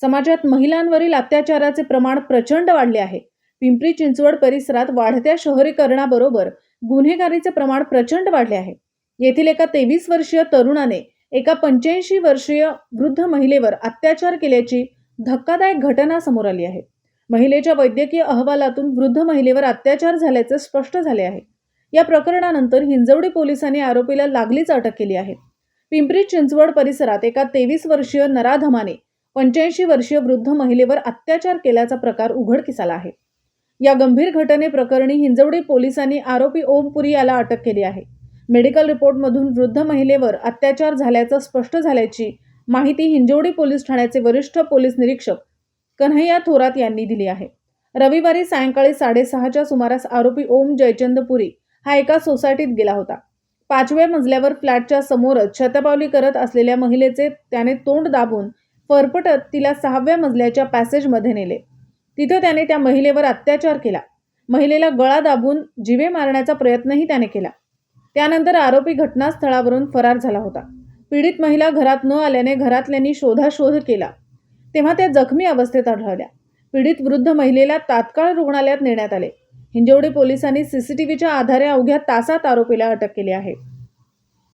समाजात महिलांवरील अत्याचाराचे प्रमाण प्रचंड वाढले आहे. पिंपरी चिंचवड परिसरात वाढत्या शहरीकरणाबरोबर गुन्हेगारीचे प्रमाण प्रचंड वाढले आहे. येथील एका तेवीस वर्षीय तरुणाने एका पंच्याऐंशी वर्षीय वृद्ध महिलेवर अत्याचार केल्याची धक्कादायक घटना समोर आली आहे. महिलेच्या वैद्यकीय अहवालातून वृद्ध महिलेवर अत्याचार झाल्याचे स्पष्ट झाले आहे. या प्रकरणानंतर हिंजवडी पोलिसांनी आरोपीला लागलीच अटक केली आहे. पिंपरी चिंचवड परिसरात एका तेवीस वर्षीय नराधमाने पंच्याऐंशी वर्षीय वृद्ध महिलेवर अत्याचार केल्याचा प्रकार उघडकीस आला आहे. या गंभीर घटनेप्रकरणी हिंजवडी पोलिसांनी आरोपी ओमपुरी याला अटक केली आहे. मेडिकल रिपोर्टमधून वृद्ध महिलेवर अत्याचार झाल्याचं स्पष्ट झाल्याची माहिती हिंजवडी पोलीस ठाण्याचे वरिष्ठ पोलीस निरीक्षक कन्हैया थोरात यांनी दिली आहे. रविवारी सायंकाळी साडेसहाच्या सुमारास आरोपी ओम जयचंद पुरी हा एका सोसायटीत गेला होता. पाचव्या मजल्यावर फ्लॅटच्या समोरच शतपावली करत असलेल्या महिलेचे त्याने तोंड दाबून फरफटत तिला सहाव्या मजल्याच्या पॅसेजमध्ये नेले. तिथं त्याने त्या महिलेवर अत्याचार केला. महिलेला गळा दाबून जिवे मारण्याचा प्रयत्नही त्याने केला. त्यानंतर आरोपी घटनास्थळावरून फरार झाला होता. पीडित महिला घरात न आल्याने घरातल्यांनी शोधाशोध केला. तेव्हा त्या जखमी अवस्थेत आढळल्या. पीडित वृद्ध महिलेला तात्काळ रुग्णालयात नेण्यात आले. हिंजवडी पोलिसांनी सीसीटीव्हीच्या आधारे अवघ्या तासात आरोपीला अटक केली आहे.